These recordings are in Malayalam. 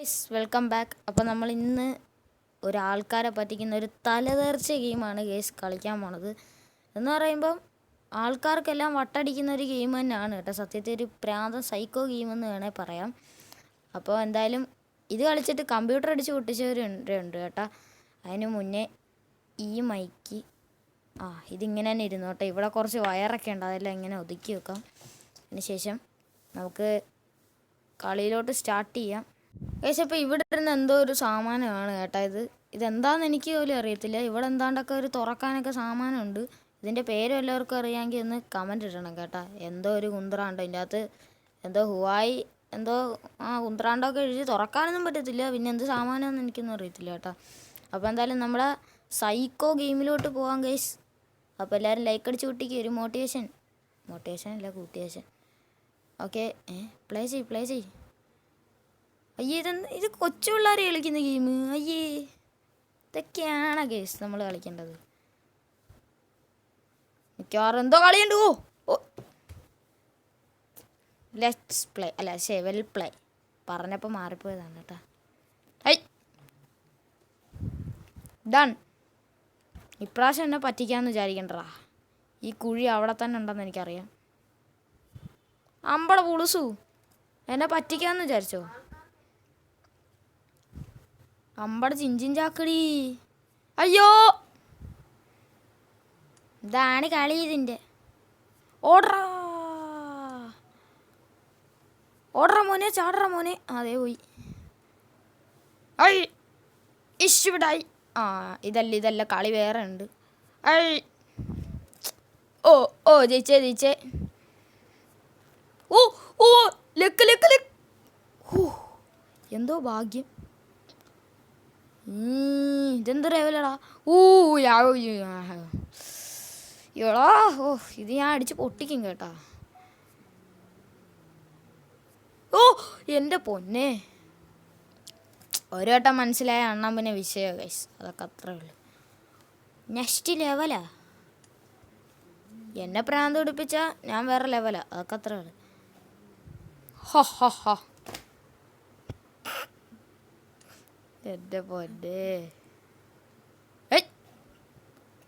ഗൈസ് വെൽക്കം ബാക്ക് അപ്പോൾ നമ്മൾ ഇന്ന് ഒരാൾക്കാരെ പറ്റിക്കുന്ന ഒരു തലതേർച്ച ഗെയിമാണ് ഗേസ് കളിക്കാൻ പോണത്. എന്ന് പറയുമ്പം ആൾക്കാർക്കെല്ലാം വട്ടടിക്കുന്ന ഒരു ഗെയിം തന്നെയാണ് കേട്ടോ. സത്യത്തിൽ ഒരു പ്രാന്ത സൈക്കോ ഗെയിം എന്ന് വേണേൽ പറയാം. അപ്പോൾ എന്തായാലും ഇത് കളിച്ചിട്ട് കമ്പ്യൂട്ടർ അടിച്ച് പൊട്ടിച്ചവരുണ്ട് ഉണ്ട് കേട്ടോ. അതിന് മുന്നേ ഈ മൈക്ക് ആ ഇതിങ്ങനെ തന്നെ ഇരുന്നു കേട്ടോ. ഇവിടെ കുറച്ച് വയറൊക്കെ ഉണ്ട് അതെല്ലാം ഇങ്ങനെ ഒതുക്കി വെക്കാം. അതിന് ശേഷം നമുക്ക് കളിയിലോട്ട് സ്റ്റാർട്ട് ചെയ്യാം. ഏകദേശം ഇപ്പോൾ ഇവിടെ ഇരുന്ന് എന്തോ ഒരു സാമാനമാണ് കേട്ടോ ഇത്. ഇതെന്താണെന്ന് എനിക്ക് പോലും അറിയത്തില്ല. ഇവിടെ എന്താണ്ടൊക്കെ ഒരു തുറക്കാനൊക്കെ സാമാനമുണ്ട് ഇതിന്റെ പേരും എല്ലാവർക്കും അറിയാമെങ്കിൽ ഒന്ന് കമന്റ് ഇടണം കേട്ടോ. എന്തോ ഒരു കുന്ത്രാണ്ടോ ഇതിന്റെ അകത്ത് എന്തോ ഹുവായി എന്തോ ആ കുന്ത്രാണ്ടൊക്കെ എഴുതി തുറക്കാനൊന്നും പറ്റത്തില്ല. പിന്നെ എന്ത് സാമാനമെന്ന് എനിക്കൊന്നും അറിയത്തില്ല കേട്ടോ. അപ്പോൾ എന്തായാലും നമ്മുടെ സൈക്കോ ഗെയിമിലോട്ട് പോകാം ഗൈസ് അപ്പോൾ എല്ലാവരും ലൈക്ക് അടിച്ച് കുട്ടിക്ക് ഒരു മോട്ടിവേഷൻ മോട്ടിവേഷൻ അല്ല കൂട്ടിയേഷൻ ഓക്കെ പ്ലേ ചെയ് പ്ലേ ചെയ് അയ്യേ ഇതെന്ത് ഇത് കൊച്ചു പിള്ളേർ കളിക്കുന്ന ഗെയിം അയ്യേ ഇതൊക്കെയാണ് ഗെയ്സ് നമ്മൾ കളിക്കേണ്ടത്. മിക്കവാറും എന്തോ കളിയുണ്ട്. ഓ ഓ. ലെറ്റ്സ് പ്ലേ അല്ല ശേ വെൽ പ്ലേ പറഞ്ഞപ്പോൾ മാറിപ്പോയതാണ് കേട്ടോ. ഐ ഡൺ ഇപ്രാവശ്യം എന്നെ പറ്റിക്കാന്ന് വിചാരിക്കണ്ടടാ. ഈ കുഴി അവിടെ തന്നെ ഉണ്ടെന്ന് എനിക്കറിയാം. അമ്പട പുളുസു. എന്നെ പറ്റിക്കാന്ന് വിചാരിച്ചോ? അമ്പട ചിഞ്ചിൻ ചാക്കടി അയ്യോ. ഇതാണ് കളി ഇതിന്റെ. ഓടറ. ഓടറ മോനെ ചാടറ മോനെ. അതേ പോയി. ഐ. ആ ഇതല്ല ഇതല്ല കളി വേറെ ഉണ്ട്. ഐ. ഓ ഓ ജയിച്ചേ ജയിച്ചേ. ഓ ഓ ലെക്ക് ലെക്ക് ലെക്ക്. എന്തോ ഭാഗ്യം. ഇതെന്ത് ലെവലടാ ഊ എടാ ഓ ഇത് ഞാൻ അടിച്ച് പൊട്ടിക്കും കേട്ടാ. ഓ എന്റെ പൊന്നെ. ഒരു വട്ടം മനസ്സിലായ അണ്ണാൻ പിന്നെ വിഷയോ ഗൈസ് അതൊക്കെ അത്രേ ഉള്ളൂ. നെക്സ്റ്റ് ലെവലാ എന്നെ പ്രാന്ത് പിടിപ്പിച്ച ഞാൻ വേറെ ലെവലാ അതൊക്കെ അത്രേ ഉള്ളൂ. ഹോ ഹോ ഹോ. എന്റെ പൊന്നെ.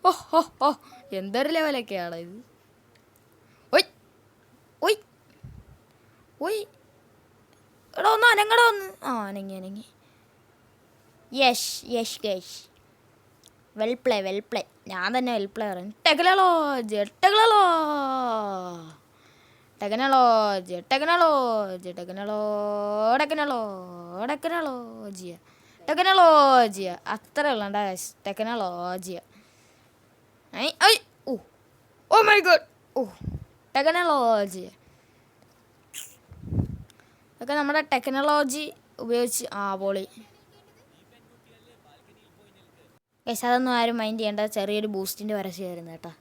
ഓ ഹോ ഹോ എന്തൊരു ലെവലൊക്കെയാണ് ഇത്? ഒയ്. ഒയ്. ഒയ്. എടാ ഒന്ന് അനങ്ങടാ ഒന്ന്. ആ അനങ്ങി അനങ്ങി. Yes yes yes well play well play. ഞാൻ തന്നെ വെൽ പ്ലേ പറയും. ടെക്നോളോജി ടെക്നോളോജി ടെക്നോളോജി ടെക്നോളോജി ജിയാ ടെക്നോളോ ടെക്നോളോജിയ ടെക്നോളോജിയ. അത്ര ഉള്ളണ്ട ടെക്നോളോജിയ. ഐ ഐ ഓ oh my God. Oh technology ഒക്കെ നമ്മുടെ ടെക്നോളജി ഉപയോഗിച്ച് ആ പോളി. ഗൈസ് അതൊന്നും ആരും മൈൻഡ് ചെയ്യേണ്ട. ചെറിയൊരു ബൂസ്റ്റിന്റെ വരച്ചായിരുന്നു കേട്ടോ.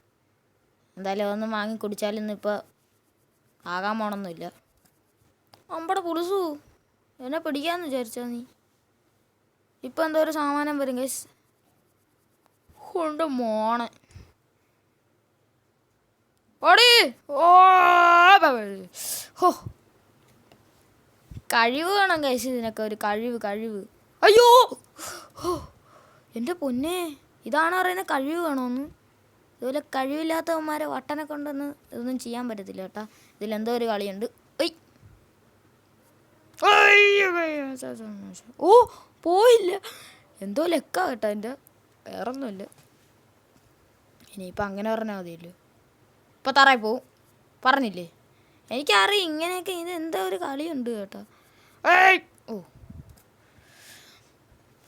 എന്തായാലും അതൊന്നും വാങ്ങി കുടിച്ചാലൊന്നും ഇപ്പോൾ ആകാൻ പോണൊന്നുമില്ല. അമ്പടെ പുളിസു. എന്നെ പിടിക്കാമെന്ന് വിചാരിച്ചോ നീ. ഇപ്പം എന്തോ ഒരു സാമാനം വരും ഗൈസ് കൊണ്ട് മോണ ഓടി ഓ ഹോ കഴിവ് വേണം കഴിച്ച് ഇതിനൊക്കെ ഒരു കഴിവ് കഴിവ് അയ്യോ എന്റെ പൊന്നെ ഇതാണ് പറയുന്നത് കഴിവ് വേണമെന്ന് ഇതുപോലെ കഴിവില്ലാത്തവന്മാരെ വട്ടനെ കൊണ്ടൊന്ന് ഇതൊന്നും ചെയ്യാൻ പറ്റത്തില്ല കേട്ടാ ഇതിലെന്തോ ഒരു കളിയുണ്ട് ഓ പോയില്ല. എന്തോ ലെക്കാ കേട്ടോ എന്റെ വേറൊന്നുമില്ല. ഇനിയിപ്പോൾ അങ്ങനെ പറഞ്ഞാൽ മതിയല്ലോ. ഇപ്പം തറയിൽ പോവും. പറഞ്ഞില്ലേ? എനിക്കറിയാം ഇങ്ങനെയൊക്കെ ഇത് എന്താ ഒരു കളിയുണ്ട് കേട്ടോ! ഓ.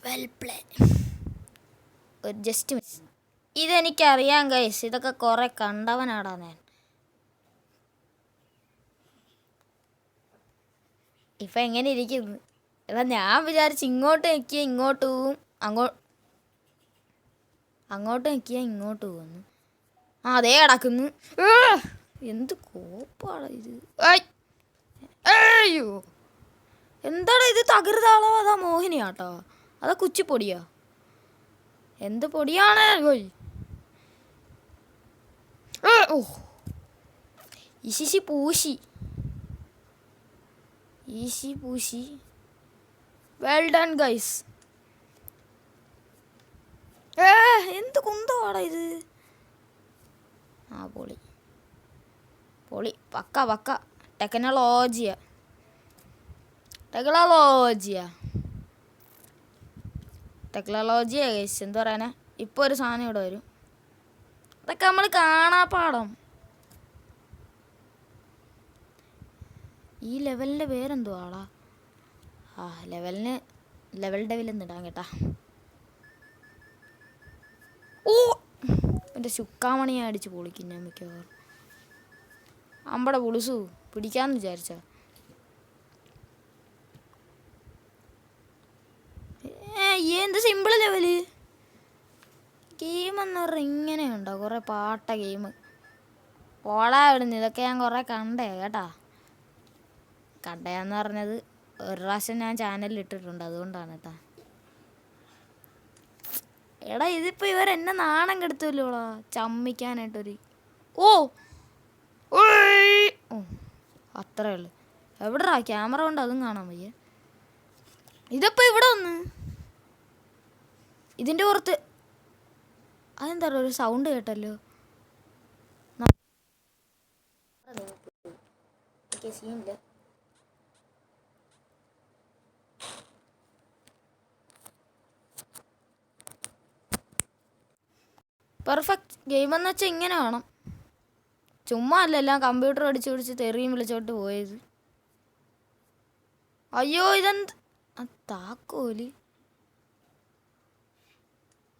വെൽ പ്ലേ ഒരു ജസ്റ്റ് മിസ് ഇതെനിക്കറിയാം ഗൈസ് ഇതൊക്കെ കുറേ കണ്ടവനാടാ ഞാൻ. ഇപ്പം എങ്ങനെ ഇരിക്കുന്നു എടാ ഞാൻ വിചാരിച്ച് ഇങ്ങോട്ട് നിൽക്കുക ഇങ്ങോട്ട് പോവും. അങ്ങോ അങ്ങോട്ട് നിൽക്കുക ഇങ്ങോട്ട് പോകുന്നു ആ അതേ കിടക്കുന്നു. എന്ത് കോപ്പാണ് ഇത്? അയ്യോ. എന്താണ് ഇത് തകൃതാളോ അതാ മോഹിനിയാട്ടോ. അതാ കുച്ചിപ്പൊടിയാ. എന്ത് പൊടിയാണ്? ഓ. ഇശിശി പൂശി. ഈശി പൂശി. വെൽ ഡൺ ഗൈസ് ഏ എന്ത് കുന്തവാടാ ഇത്? ആ പൊളി. പൊളി. പക്ക പക്ക. ടെക്നോളോജിയ ടെക്നോളോജിയ ടെക്നോളജിയ ഗൈസ് എന്താ പറയാനാ? ഇപ്പോൾ ഒരു സാധനം ഇവിടെ വരും. അതൊക്കെ നമ്മൾ കാണാ പാടം. ഈ ലെവലിന്റെ പേരെന്തുവാടാ? ആ ലെവലിന് ലെവൽ ഡെവിലെന്ന് ഇടാൻ കേട്ടാ. ഓ എന്റെ ഞാൻ അടിച്ച് പൊളിക്കും ഞാൻ മിക്കവാറും. അമ്പടെ പുളിസു പിടിക്കാന്ന് വിചാരിച്ച എന്ത് സിമ്പിൾ ലെവൽ ഗെയിം എന്ന് പറഞ്ഞാൽ ഇങ്ങനെയുണ്ടോ കുറേ പാട്ട ഗെയിം ഓളാ ഇവിടുന്ന് ഇതൊക്കെ ഞാൻ കുറേ കണ്ടേ കേട്ടാ. കണ്ടയാന്ന് പറഞ്ഞത് ഒരു പ്രാവശ്യം ഞാൻ ചാനലിൽ ഇട്ടിട്ടുണ്ട് അതുകൊണ്ടാണ് കേട്ടാ എടാ ഇതിപ്പോ എന്നെ നാണം കെടുത്തല്ലോടാ ചമ്മിക്കാനായിട്ടൊരു. ഓ! ഓ അത്രേ ഉള്ളു. എവിടെടാ? ക്യാമറ കൊണ്ട് അതും കാണാൻ വയ്യ. ഇതിപ്പോ ഇവിടെ ഒന്ന് ഇതിന്റെ പുറത്ത്. അതെന്താ ഒരു സൗണ്ട് കേട്ടല്ലോ. സീനില്ല പെർഫെക്റ്റ് ഗെയിം എന്ന് വെച്ചാൽ ഇങ്ങനെ വേണം. ചുമ്മാ അല്ല എല്ലാം കമ്പ്യൂട്ടർ അടിച്ച് പിടിച്ച് തെറിയും വിളിച്ചോട്ട് പോയത്. അയ്യോ ഇതെന്ത്? താക്കോൽ.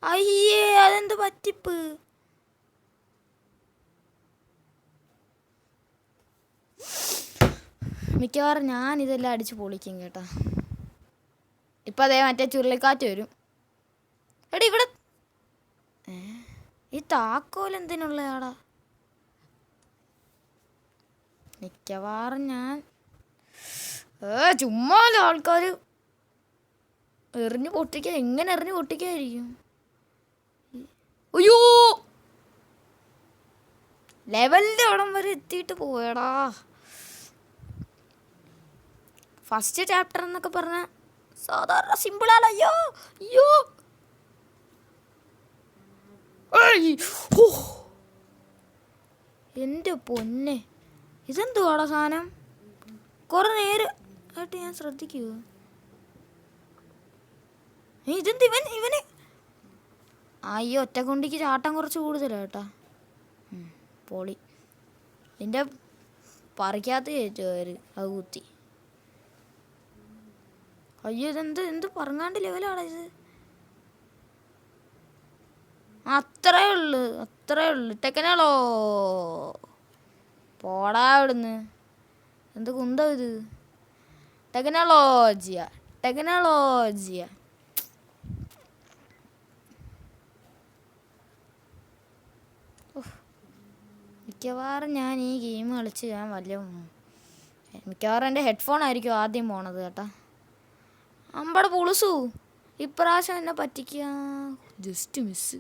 അയ്യേ അതെന്ത് പറ്റിപ്പ്? മിക്കവാറും ഞാൻ ഇതെല്ലാം അടിച്ച് പൊളിക്കും കേട്ടാ. ഇപ്പം അതേ മറ്റേ ചുരുളിക്കാറ്റ് വരും. എടി ഇവിടെ ഏ? ഈ താക്കോൽ എന്തിനുള്ളയാടാ? മിക്കവാറും ഞാൻ ഏ ചുമ്മാല ആൾക്കാർ എറിഞ്ഞു പൊട്ടിക്ക എങ്ങനെ എറിഞ്ഞു പൊട്ടിക്കായിരിക്കും? അയ്യോ! ലെവലിന്റെ അവിടം വരെ എത്തിയിട്ട് പോയടാ ഫസ്റ്റ് ചാപ്റ്റർ എന്നൊക്കെ പറഞ്ഞ സാധാരണ സിമ്പിളാണ് അയ്യോ അയ്യോ! എന്റെ പൊന്നെ. ഇതെന്തുവാടാ സാധനം? കുറെ നേരം ആയിട്ട് ഞാൻ ശ്രദ്ധിക്കൂ ഇതെന്ത് ഇവൻ ഇവന്? അയ്യോ ഒറ്റക്കൊണ്ടിക്ക് ചാട്ടം കുറച്ച് കൂടുതലാ കേട്ടാ. പൊളി. എന്റെ പറിക്കാത്ത കയറ്റു അത് കുത്തി. അയ്യോ ഇതെന്ത് എന്ത് പറങ്ങാണ്ട് ലെവലാടാ ഇത്? അത്രേ ഉള്ളു അത്രേ ഉള്ളു. ടെക്കനാളോ പോടാ ഇവിടുന്ന് എന്ത് കുന്തോ ഇത്? ടെക്നോളോജിയ ടെക്നോളോജിയ മിക്കവാറും ഞാൻ ഈ ഗെയിം കളിച്ച് ഞാൻ വലിയ മിക്കവാറും എന്റെ ഹെഡ്ഫോൺ ആയിരിക്കും ആദ്യം പോണത് കേട്ടാ. അമ്പട പുളുസു. ഇപ്രാവശ്യം എന്നെ പറ്റിക്കുക ജസ്റ്റ് മിസ്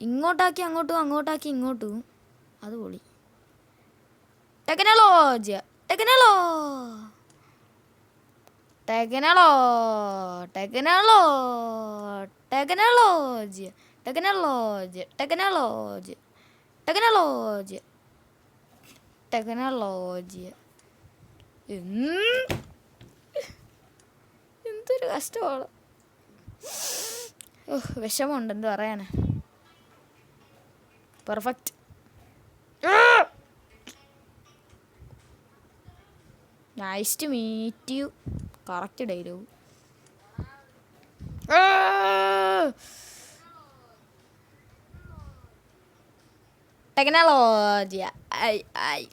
ഇങ്ങോട്ടാക്കി അങ്ങോട്ടും അങ്ങോട്ടാക്കി ഇങ്ങോട്ടും. അത് പൊളി. ടെക്നോളോജിയ ടെക്നോളോ ടെക്നോളോ ടെക്നോളോ technology technology technology technology technology. എന്ത്? എന്തൊരു കഷ്ടമാണ് ഓഹ് വിഷമമുണ്ട് എന്ത് പറയാനാ. Perfect. Nice to meet you correct dialogue. ടെക്നോളജിയ ഐ ഐ.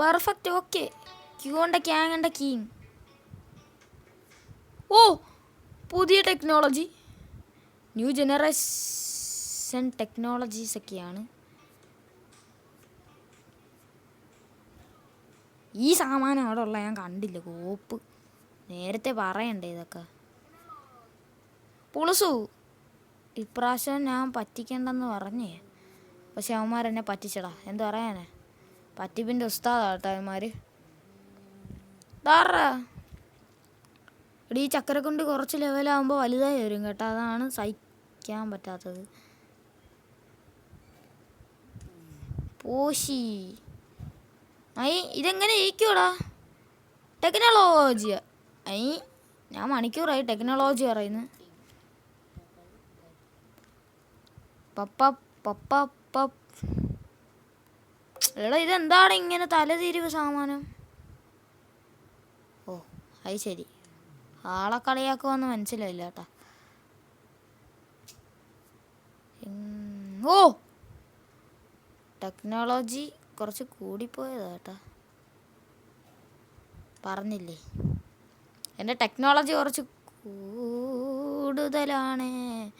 പെർഫെക്റ്റ് ഓക്കെ ക്യൂണ്ട ക്യാങ്ങണ്ട കീങ് ഓ പുതിയ ടെക്നോളജി ന്യൂ ജനറേഷൻ ടെക്നോളജീസ് ഒക്കെയാണ്. ഈ സാമാനം അവിടെ ഉള്ള ഞാൻ കണ്ടില്ല. കോപ്പ്. നേരത്തെ പറയണ്ടേ ഇതൊക്കെ? പുളുസു ഇപ്രാവശ്യം ഞാൻ പറ്റിക്കണ്ടെന്ന് പറഞ്ഞേ. പക്ഷെ അവന്മാരെന്നെ പറ്റിച്ചടാ. എന്ത് പറയാനേ? പറ്റിപ്പിന്റെ ഉസ്താദാട്ടോ അവന്മാർ താറാ എടീ ഈ ചക്കര കൊണ്ട് കുറച്ച് ലെവലാകുമ്പോൾ വലുതായി വരും കേട്ടോ. അതാണ് സഹിക്കാൻ പറ്റാത്തത്. പോശി. ഐ ഇതെങ്ങനെ ഇരിക്കൂടാ ടെക്നോളജി ഐ ഞാൻ മണിക്കൂറായി ടെക്നോളജി പറയുന്നു. പപ്പ പപ്പ പപ്പ്. എടാ ഇതെന്താണ് ഇങ്ങനെ തലതിരിവ് സാമാനം? ഓ അത് ശരി. ആളെ കളിയാക്കുമെന്ന് മനസ്സിലായില്ല കേട്ടാ. ഓ ടെക്നോളജി കുറച്ച് കൂടിപ്പോയതാ കേട്ടാ. പറഞ്ഞില്ലേ? എന്റെ ടെക്നോളജി കുറച്ച് കൂടുതലാണ്.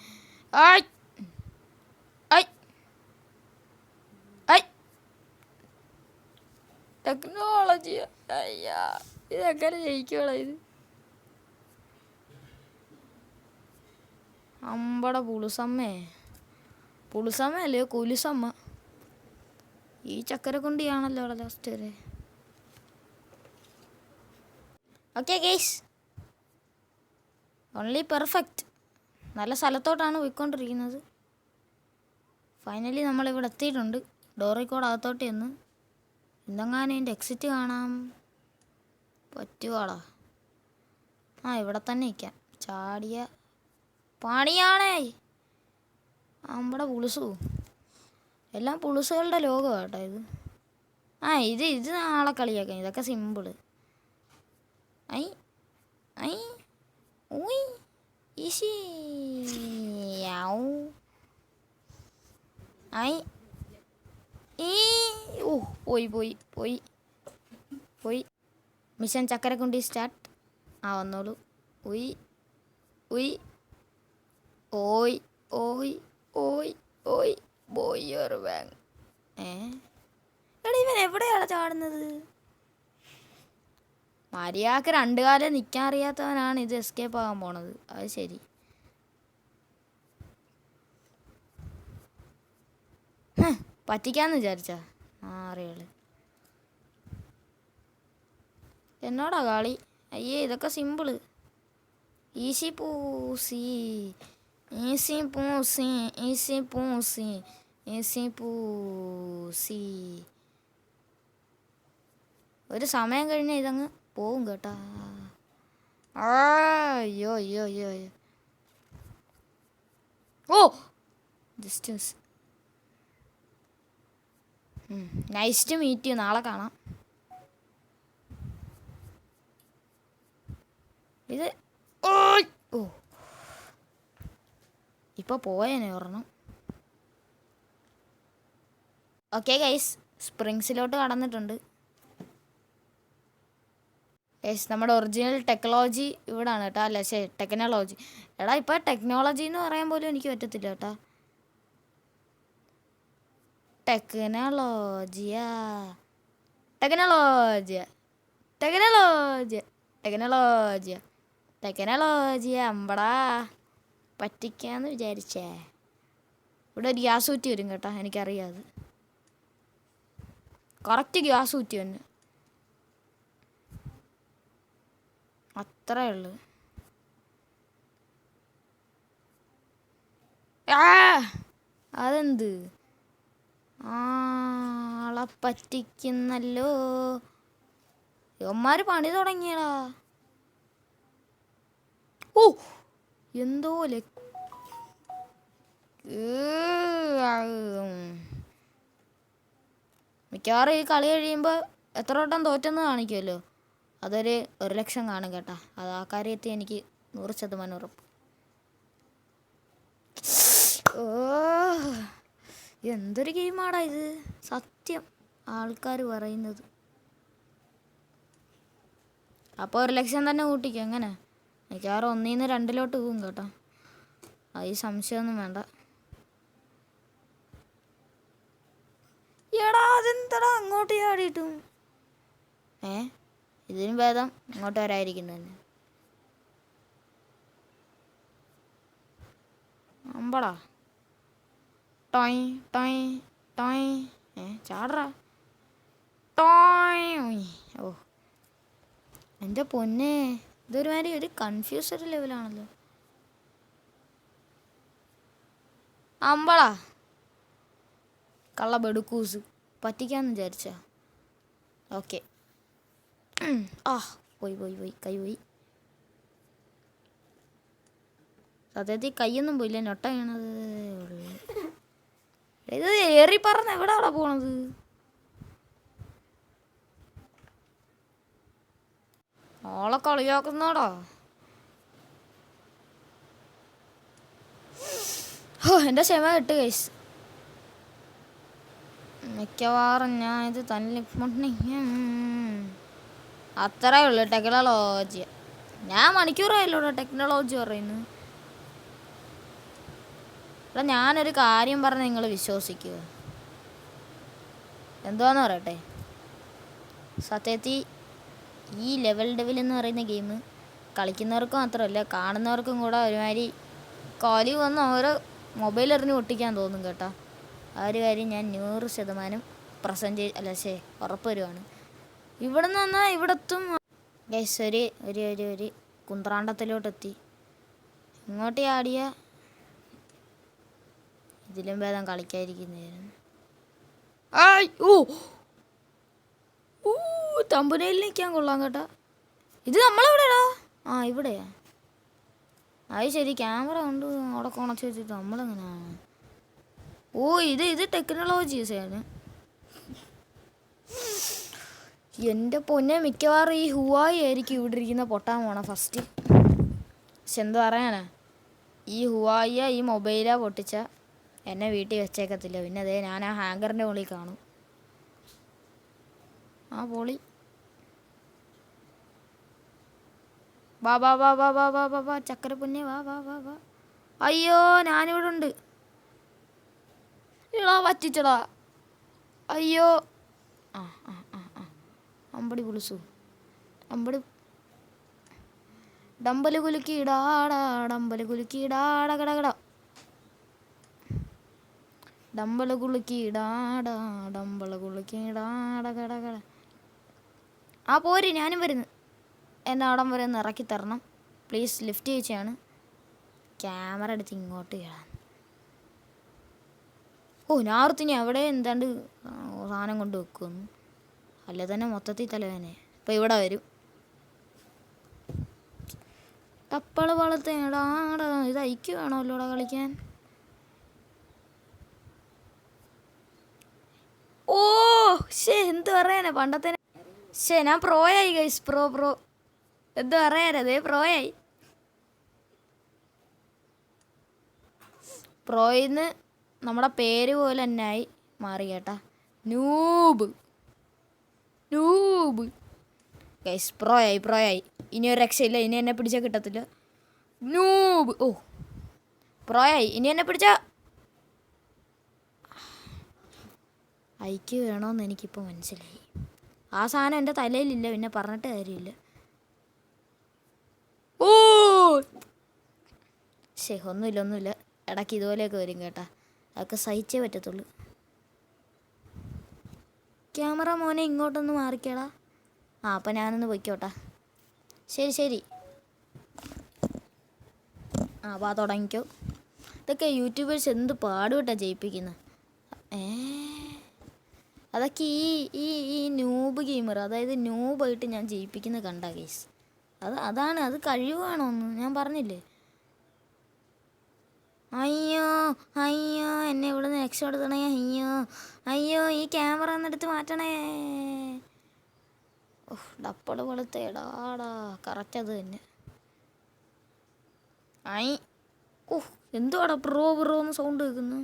ടെക്നോളജി അയ്യാ. ഇതെങ്ങനെ ജയിക്കുകയാണ് ഇത്? അമ്പട പുളുസമ്മേ. പുളുസമ്മ അല്ലയോ കുലുസമ്മ. ഈ ചക്കര കൊണ്ടിയാണല്ലോ അവിടെ ലാസ്റ്റ് വരെ. ഓക്കെ ഗേസ് ഓൺലി പെർഫെക്റ്റ് നല്ല സ്ഥലത്തോട്ടാണ് പോയിക്കൊണ്ടിരിക്കുന്നത്. ഫൈനലി നമ്മളിവിടെ എത്തിയിട്ടുണ്ട്. ഡോറിക്കോട് അകത്തോട്ട് ചെന്ന് എന്തെങ്ങാനും എന്റെ എക്സിറ്റ് കാണാം. പറ്റുവാടാ. ആ ഇവിടെ തന്നെ നിൽക്കാം ചാടിയ പണിയാണേ. നമ്മുടെ പുളിസു. എല്ലാം പുളിസുകളുടെ ലോകമാണ് കേട്ടോ ഇത്. ആ ഇത് ഇത് നാളെ കളിയാക്കാം. ഇതൊക്കെ സിമ്പിൾ ഐ ഐ ഊയ് ഈശി ഐ ഈ ഓ പോയി പോയി പോയി പോയി. മിഷൻ ചക്കരക്കുണ്ടി സ്റ്റാർട്ട്. ആ വന്നോളൂ. ഉയ് ഉയ് ഓയ് ഓയ് ഓയ് ഓയ് ബോയർ ബാങ് ഏ? എടാ ഇവൻ എവിടെയാണ് ചാടുന്നത്? മര്യാദയ്ക്ക് രണ്ടു കാലം നിൽക്കാൻ അറിയാത്തവനാണ് ഇത് എസ്കേപ്പ് ആകാൻ പോണത്. അത് ശരി. പറ്റിക്കാന്ന് വിചാരിച്ച? ആ അറിയാൾ എന്നോടാ കാളി? അയ്യേ ഇതൊക്കെ simple easy peasy peasy easy peasy ഒരു സമയം കഴിഞ്ഞ ഇതങ്ങ് പോവും കേട്ടാ. അയ്യോ അയ്യോ അയ്യോ അയ്യോ. ഓ! Just nice to meet you നാളെ കാണാം. ഇത് ഓ! ഇപ്പൊ പോയേനെ ഒരെണ്ണം ഓക്കെ ഗൈസ് സ്പ്രിങ്സിലോട്ട് കടന്നിട്ടുണ്ട്. യെസ് നമ്മുടെ ഒറിജിനൽ ടെക്നോളജി ഇവിടാണ് കേട്ടോ. അല്ല ശേ ടെക്നോളജി എടാ ഇപ്പൊ ടെക്നോളജി എന്ന് പറയാൻ പോലും എനിക്ക് പറ്റത്തില്ല കേട്ടോ. ടെക്നോളജിയാ ടെക്നോളജിയ ടെക്നോളജിയ ടെക്നോളജിയ ടെക്നോളജിയ അമ്പടാ. പറ്റിക്കാന്ന് വിചാരിച്ചേ. ഇവിടെ ഒരു ഗ്യാസ് കുറ്റി വരും കേട്ടോ എനിക്കറിയാത്. കറക്റ്റ് ഗ്യാസ് കുറ്റി തന്നെ അത്രേ ഉള്ളു. അതെന്ത്? ആളെ പറ്റിക്കുന്നല്ലോ. ഇവന്മാര് പണി തുടങ്ങിയടാ. ഓ! എന്തോ മിക്കവാറും ഈ കളി കഴിയുമ്പോൾ എത്ര വട്ടം തോറ്റെന്ന് കാണിക്കുമല്ലോ അതൊരു ഒരു ലക്ഷം കാണും കേട്ടാ. അത് ആ കാര്യത്തിൽ എനിക്ക് നൂറ് ശതമാനം ഉറപ്പ്. എന്തൊരു ഗെയിമാടാ ഇത്. സത്യം. ആൾക്കാർ പറയുന്നത്. അപ്പോൾ ഒരു ലക്ഷം തന്നെ കൂട്ടിക്കും എങ്ങനെ? മിക്കവാറും ഒന്നിൽ നിന്ന് രണ്ടിലോട്ട് പോകും കേട്ടോ. അത് സംശയമൊന്നും വേണ്ട. എടാ അതെന്തടാ? അങ്ങോട്ട് ചാടിയിട്ടും ഏ? ഇതിനും ഭേദം ഇങ്ങോട്ട് വരായിരിക്കുന്നു തന്നെ. അമ്പടാ. ടോയ് ടോയ് ടോയ്. ഏ ചാടറ. ടോയ്. ഓ. എന്റെ പൊന്നെ. ഇതൊരുമാതിരി ഒരു കൺഫ്യൂസ്ഡ് ലെവലാണല്ലോ അമ്പള? കള്ള ബെടുക്കൂസ്. പറ്റിക്കാന്ന് വിചാരിച്ച. ഓക്കെ. ആ പോയി പോയി പോയി. കൈ പോയി. സത്യത്തിൽ കൈയൊന്നും പോയില്ല. ഞൊട്ട വീണത്. ഇത് ഏറി പറഞ്ഞ അവിടെ പോണത്? ആളെ കളിയാക്കുന്നോടാ ഹോ എന്റെ ക്ഷമ കിട്ട് കേസ് മിക്കവാറും ഞാൻ ഇത് തന്നെ അത്രേ ഉള്ളു ടെക്നോളജി ഞാൻ മണിക്കൂറായല്ലോ ടെക്നോളജി പറയുന്നു. എടാ ഞാനൊരു കാര്യം പറഞ്ഞ് നിങ്ങൾ വിശ്വസിക്കുക എന്തുവാന്ന് പറയട്ടെ? സത്യത്തിൽ ഈ ലെവൽ ഡെവൽ എന്ന് പറയുന്ന ഗെയിം കളിക്കുന്നവർക്ക് മാത്രമല്ല കാണുന്നവർക്കും കൂടെ ഒരുമാതിരി കാലി വന്ന് ഓരോ മൊബൈൽ എറിഞ്ഞ് പൊട്ടിക്കാൻ തോന്നും കേട്ടോ. ആ ഒരു കാര്യം ഞാൻ നൂറ് ശതമാനം പ്രസന്റ് അല്ല ശേ ഉറപ്പ് വരുവാണ് ഇവിടെ നിന്ന് വന്നാൽ ഇവിടെത്തും. ഗൈസ് ഒരു ഒരു ഒരു ഒരു കുന്ത്രാണ്ടത്തിലോട്ടെത്തി. ഇങ്ങോട്ട് ആടിയ ഇതിലും ഭേദം കളിക്കാതിരിക്കുന്നതായിരുന്നു ആയ് ഓ ഊ. തമ്പുനയിൽ കൊള്ളാം കേട്ടാ. ഇത് നമ്മളെവിടെയാടാ? ആ ഇവിടെയാ. അത് ശരി ക്യാമറ കൊണ്ട് അവിടെ കൊണച്ച് വെച്ചിട്ട് നമ്മളെങ്ങനെയാണ് ഓ ഇത് ഇത് ടെക്നോളജീസാണ് എന്റെ പൊന്നെ മിക്കവാറും ഈ ഹുവായി ആയിരിക്കും ഇവിടെ ഇരിക്കുന്ന പൊട്ടാൻ പോണ ഫസ്റ്റ് പക്ഷെ എന്താ പറയാനാ? ഈ ഹുവായിയ ഈ മൊബൈലാ പൊട്ടിച്ച എന്നെ വീട്ടിൽ വെച്ചേക്കത്തില്ല. പിന്നെ അതേ ഞാൻ ആ ഹാങ്കറിന്റെ മുകളിൽ കാണും. ആ പൊളി. വാ വാ വാ വാ വാ വാ വാ വാ ചക്കര പൊന്നെ വാ വാ വാ വാ. അയ്യോ ഞാനിവിടെ ഉണ്ട് ഇളാ വറ്റിച്ചടാ. അയ്യോ. ആ ആ ആ ആ. അമ്പടി പുളിസു. അമ്പടി ഡമ്പൽ കുലുക്കി ഇടാടാ ഡമ്പൽ കുലുക്കി ഇടാട കട കട. ഡമ്പൽ ഇടാടാ ഡമ്പൽ കുലുക്കി ഇടാട കട കട. ആ പോര് ഞാനും വരുന്നു. എന്നെ അവിടം വരെ ഒന്ന് ഇറക്കി തരണം. പ്ലീസ് ലിഫ്റ്റ് ചോദിച്ചാണ് ക്യാമറ എടുത്ത് ഇങ്ങോട്ട് കയറാൻ ഓ ഞാർത്തിനി അവിടെ എന്താണ്ട് സാധനം കൊണ്ട് വെക്കുമെന്ന് അല്ല തന്നെ മൊത്തത്തിൽ തലവേനെ ഇപ്പം ഇവിടെ വരും. ടപ്പൾ വളർത്തേടാ ഇത് ഐക്യ വേണമല്ലോടാ കളിക്കാൻ? ഓ ശേ എന്ത് പറയാനാ പണ്ടത്തെ ശേ ഞാൻ പ്രോയായി ഗൈസ് പ്രോ പ്രോ എന്ത് അറിയാനത് പ്രോയായി. പ്രോയിന്ന് നമ്മുടെ പേര് പോലെ തന്നെ ആയി മാറി കേട്ടാ. നൂബ്. നൂബ്. ഗൈസ് പ്രോയായി പ്രോയായി. ഇനി ഒരു രക്ഷയില്ല ഇനി എന്നെ പിടിച്ചാൽ കിട്ടത്തില്ല. നൂബ്. ഓ. പ്രോയായി ഇനി എന്നെ പിടിച്ച? ഐക്യ വേണമെന്ന് എനിക്കിപ്പോൾ മനസ്സിലായി. ആ സാധനം എന്റെ തലയിലില്ല പിന്നെ പറഞ്ഞിട്ട് കാര്യമില്ല. ഓ ഒന്നുമില്ല ഒന്നുമില്ല. ഇടയ്ക്ക് ഇതുപോലെയൊക്കെ വരും കേട്ടാ. അതൊക്കെ സഹിച്ചേ പറ്റത്തുള്ളൂ. ക്യാമറ മോനെ ഇങ്ങോട്ടൊന്ന് മാറിക്കേടാ. ആ അപ്പം ഞാനൊന്ന് പൊയ്ക്കോട്ടാ. ശരി ശരി. ആ വാ തുടങ്ങിക്കോ. ഇതൊക്കെ യൂട്യൂബേഴ്സ് എന്ത് പാടുവിട്ടാ ജയിപ്പിക്കുന്നത് ഏ? അതൊക്കെ ഈ ഈ ഈ നൂബ് ഗെയിമർ അതായത് നൂബായിട്ട് ഞാൻ ജയിപ്പിക്കുന്നത് കണ്ട കേസ് അത് അതാണ് അത് കഴിവാണോ ഒന്ന് ഞാൻ പറഞ്ഞില്ലേ? അയ്യോ അയ്യോ എന്നെ ഇവിടെ നിന്ന് രക്ഷപ്പെടുത്തണേ അയ്യോ അയ്യോ ഈ ക്യാമറ ഒന്നെടുത്ത് മാറ്റണേ. ഓഹ് ഡപ്പൾ വെളുത്തേടാടാ കറക്റ്റ് അത് തന്നെ. ഐ ഓഹ് എന്തുവാടാ പ്രോ പ്രോ എന്ന് സൗണ്ട് കേൾക്കുന്നു?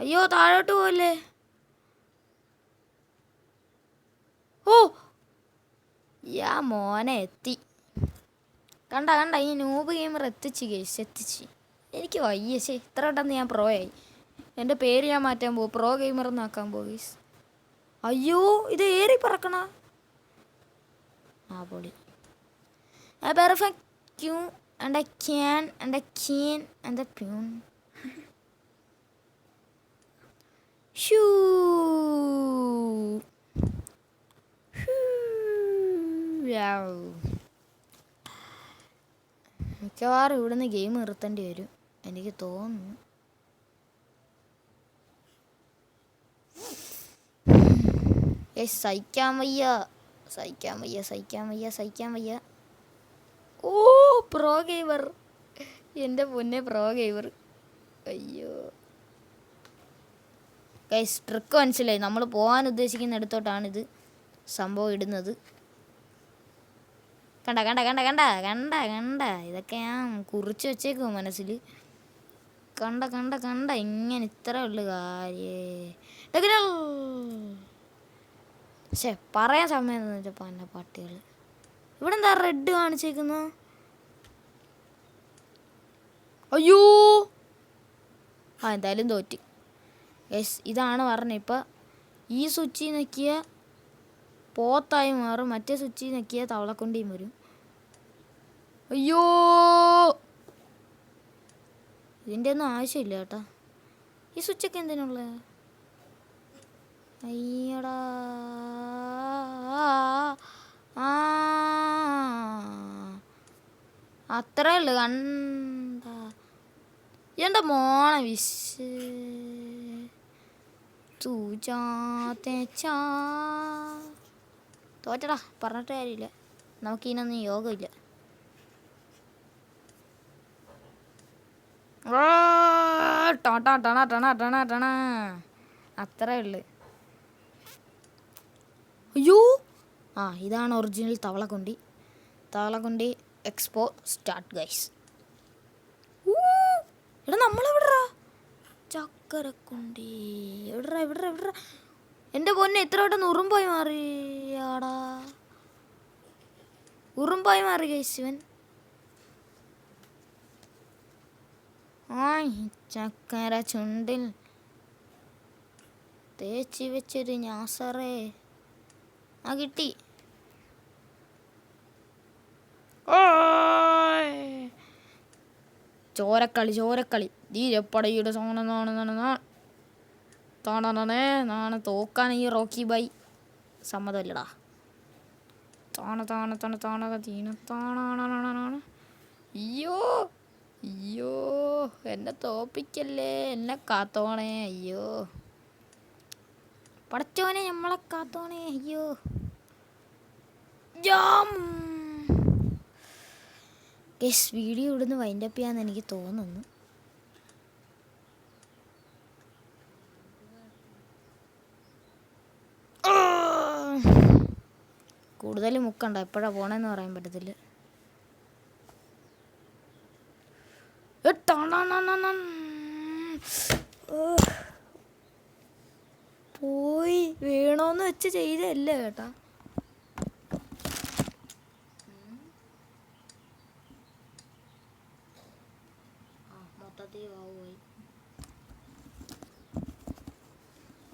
അയ്യോ താഴോട്ട് പോവല്ലേ? ഓ. യാ മോനെ എത്തി. കണ്ട കണ്ട ഈ നൂബ് ഗെയിമർ എത്തിച്ച് കേസ് എത്തിച്ച്. എനിക്ക് വയ്യ. ശേ ഇത്ര പെട്ടെന്ന് ഞാൻ പ്രോ ആയി. എന്റെ പേര് ഞാൻ മാറ്റാൻ പോകും പ്രോ ഗെയിമർ എന്നാക്കാൻ പോകും ഗൈസ് അയ്യോ ഇത് ഏറി പറക്കണ. ആ പൊളി. പെർഫെക്റ്റ് ക്യൂ എന്റെ ക്യാൻ എന്റെ കീൻ എന്റെ പ്യൂൺ ഷൂ. മിക്കവാറും ഇവിടുന്ന് ഗെയിം നിർത്തേണ്ടി വരും. എനിക്ക് തോന്നുന്നു. ഏ സഹിക്കാൻ വയ്യ. സഹിക്കാൻ വയ്യ സഹിക്കാൻ വയ്യ സഹിക്കാൻ വയ്യ. Oh pro gamer. എന്റെ പൊന്നെ പ്രോ ഗെയിമർ. അയ്യോ. ഗൈസ് ട്രിക്ക് മനസ്സിലായി. നമ്മൾ പോകാൻ ഉദ്ദേശിക്കുന്ന ഇടത്തോട്ടാണിത് സംഭവം ഇടുന്നത്. കണ്ട കണ്ട കണ്ട കണ്ട കണ്ട കണ്ട. ഇതൊക്കെ ഞാൻ കുറിച്ച് വെച്ചേക്കും മനസ്സിൽ കണ്ട കണ്ട കണ്ട. ഇങ്ങനെ ഇത്ര ഉള്ളു കാര്യേ. പക്ഷെ പറയാൻ സമയം വെച്ചപ്പോ എന്റെ പാട്ടികൾ ഇവിടെ എന്താ റെഡ് കാണിച്ചേക്കുന്നു? അയ്യോ! ആ എന്തായാലും തോറ്റി. യെസ് ഇതാണ് പറഞ്ഞത് ഇപ്പോൾ ഈ സ്വിച്ചിൽ നിൽക്കിയ പോത്തായി മാറും മറ്റേ സ്വിച്ചിൽ നിൽക്കിയ തവളക്കൊണ്ടിയും വരും. അയ്യോ. ഇതിന്റെ ഒന്നും ആവശ്യമില്ല കേട്ടോ. ഈ സ്വിച്ചൊക്കെ എന്തിനുള്ള? അയ്യടാ. ആ. അത്രേ ഉള്ളു. കണ്ട. എന്റെ മോണ വിശ് തോറ്റടാ. പറഞ്ഞിട്ട് കാര്യമില്ല. നമുക്കിനൊന്നും യോഗമില്ല. ടണ ടണ ടണ ടണ ടണ. അത്രേ ഉള്ളു. അയ്യോ. ആ ഇതാണ് ഒറിജിനൽ തവളക്കൊണ്ടി. തവളക്കൊണ്ടി എക്സ്പോ സ്റ്റാർട്ട് ഗൈസ് എടാ നമ്മളെവിടാ ചക്കരക്കുണ്ടി. എവിടാ എവിടാ എവിടാ എന്റെ പൊന്നെ എത്ര വട്ടം ഉറുമ്പായി മാറി ആടാ. ഉറുമ്പായി മാറി ഗൈസ് ഇവൻ. ചക്കര ചുണ്ടിൽ. തേച്ചി വെച്ചൊരു ഞാസറേ ആ കിട്ടി. ചോരക്കളി ചോരക്കളി. ധീരപ്പടയുടെ സോണെന്നാണ് താണേ നാണ് തോക്കാൻ ഈ റോക്കി ബൈ. സമ്മതമല്ലടാ. താണ താണ താണ താണ തീന താണാണ് അയ്യോ. അയ്യോ എന്നെ തോപ്പിക്കല്ലേ? എന്നെ കാത്തോണേ അയ്യോ. പടച്ചോനെ നമ്മളെ കാത്തോണേ അയ്യോ. ഗസ് വീഡിയോ ഇവിടുന്ന് വൈൻഡപ്പ് ചെയ്യാന്ന് എനിക്ക് തോന്നുന്നു. കൂടുതൽ മുക്കണ്ട എപ്പോഴാണ് പോണേന്ന് പറയാൻ പറ്റത്തില്ല ഏ, ടണണണണൺ. ഓ. പോയി വീണോന്ന് വെച്ച് ചെയ്തല്ല കേട്ടാ.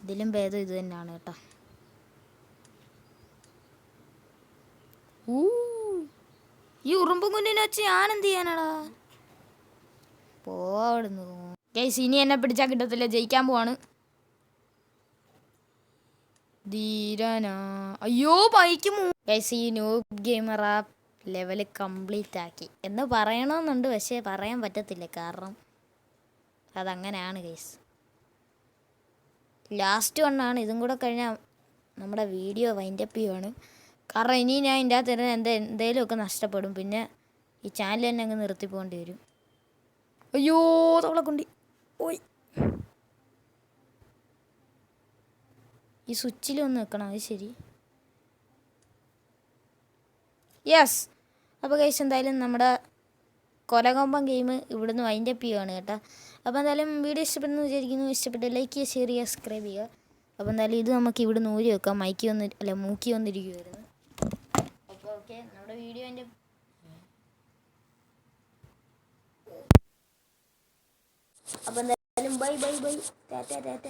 ഇതിലും ഭേദം ഇത് തന്നെയാണ് കേട്ടോ. ഈ ഉറുമ്പും കുഞ്ഞിനെ വെച്ച് ഞാൻ എന്ത് ചെയ്യാനാടാ? പോവിടുന്ന് കേസ് ഇനി എന്നെ പിടിച്ചാൽ കിട്ടത്തില്ല. ജയിക്കാൻ പോവാണ്. ധീരന. അയ്യോ ബൈക്ക് ഗൈസ് ഈ ന്യൂ ഗെയിമർ ലെവൽ കംപ്ലീറ്റ് ആക്കി. എന്ന് പറയണമെന്നുണ്ട് പക്ഷേ പറയാൻ പറ്റത്തില്ല. കാരണം അതങ്ങനെയാണ് കേസ് ലാസ്റ്റ് വണ്ണാണ് ഇതും കൂടെ കഴിഞ്ഞാൽ നമ്മുടെ വീഡിയോ വൈൻഡപ്പ് ചെയ്യുവാണ്. കാരണം ഇനി ഞാൻ ഇതിന്റെ അകത്ത് എന്ത് എന്തെങ്കിലുമൊക്കെ നഷ്ടപ്പെടും. പിന്നെ ഈ ചാനൽ തന്നെ അങ്ങ് നിർത്തി പോകേണ്ടി വരും. അയ്യോ തവള തവളക്കുണ്ടി. ഓയ് ഈ സ്വിച്ചിൽ ഒന്ന് വെക്കണം അത് ശരി. യെസ് അപ്പോൾ കഴിച്ച് എന്തായാലും നമ്മുടെ കൊലകമ്പം ഗെയിം ഇവിടുന്ന് വൈൻഡപ്പ് ചെയ്യുകയാണ് കേട്ടോ. അപ്പോൾ എന്തായാലും വീഡിയോ ഇഷ്ടപ്പെടുന്നു വിചാരിക്കുന്നു. ഇഷ്ടപ്പെട്ട് ലൈക്ക് ചെയ്യുക ഷെയർ ചെയ്യുക സബ്സ്ക്രൈബ് ചെയ്യുക. അപ്പോൾ എന്തായാലും ഇത് നമുക്ക് ഇവിടെ ഊരി വെക്കാം. മൈക്കി വന്ന് അല്ല മൂക്കി വന്നിരിക്കുമായിരുന്നു അപ്പോൾ ഓക്കെ നമ്മുടെ വീഡിയോ എന്റെ അപ്പോൾ എന്തായാലും ബൈ ബൈ ബൈ. ടാറ്റ ടാറ്റ